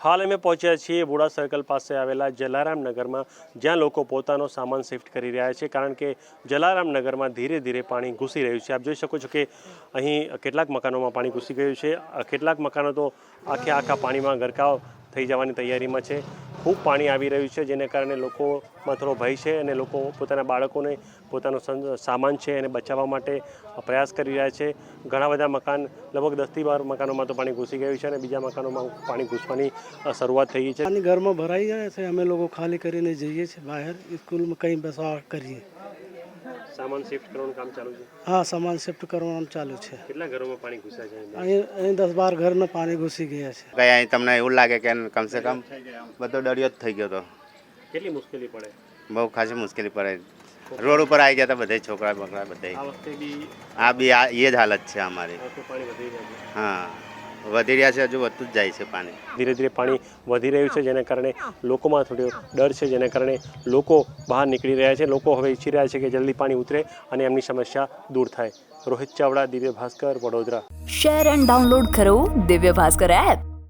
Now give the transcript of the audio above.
હાલ અમે પહોંચ્યા છીએ બોડા સર્કલ પાસે આવેલા જલારામ નગરમાં, જ્યાં લોકો પોતાનો સામાન શિફ્ટ કરી રહ્યા છે, કારણ કે જલારામ નગરમાં ધીરે ધીરે પાણી ઘૂસી રહ્યું છે. આપ જોઈ શકો છો કે અહીં કેટલાક મકાનોમાં પાણી ઘૂસી ગયું છે. કેટલાક મકાનો તો આખે આખા પાણીમાં ગરકાવ થઈ જવાની તૈયારીમાં છે. ખૂબ પાણી આવી રહ્યું છે, જેને કારણે લોકોમાં થોડો ભય છે અને લોકો પોતાના બાળકોને પોતાનો સામાન છે એને બચાવવા માટે પ્રયાસ કરી રહ્યા છે. ઘણા બધા મકાન, લગભગ દસથી બાર મકાનોમાં તો પાણી ઘૂસી ગયું છે અને બીજા મકાનોમાં પાણી ઘૂસવાની શરૂઆત થઈ ગઈ છે. પાણી ઘરમાં ભરાઈ જાય છે, અમે લોકો ખાલી કરીને જઈએ છીએ બહાર, સ્કૂલમાં કંઈ બેસવા કરીએ. સામાન શિફ્ટ કરવાનું કામ ચાલુ છે? હા સામાન શિફ્ટ કરવાનું ચાલુ છે. કેટલા ઘરોમાં પાણી ઘૂસ્યા છે અહીં અહીં દસ બાર ઘરના પાણી ઘૂસી ગયા છે. કઈ અહીં તમને એવું લાગે કે કમસે કમ બધો ડરિયો જ થઈ ગયો હતો કેટલી મુશ્કેલી પડે? બહુ ખાસી મુશ્કેલી પડે. રોડ ઉપર આવી ગયા હતા બધે છોકરા બકરા બધે આ બી આ બી એ જ હાલત છે અમારી. હા. વધી રહ્યા છે હજુ વધતું જ જાય છે પાણી. ધીરે ધીરે પાણી વધી રહ્યું છે જેના કારણે લોકોમાં થોડો ડર છે જેના કારણે લોકો બહાર નીકળી રહ્યા છે. લોકો હવે ઈચ્છી રહ્યા છે કે જલ્દી પાણી ઉતરે અને એમની સમસ્યા દૂર થાય. Rohit Chavda Divya Bhaskar Vadodara. Share and download કરો દિવ્ય ભાસ્કર એપ.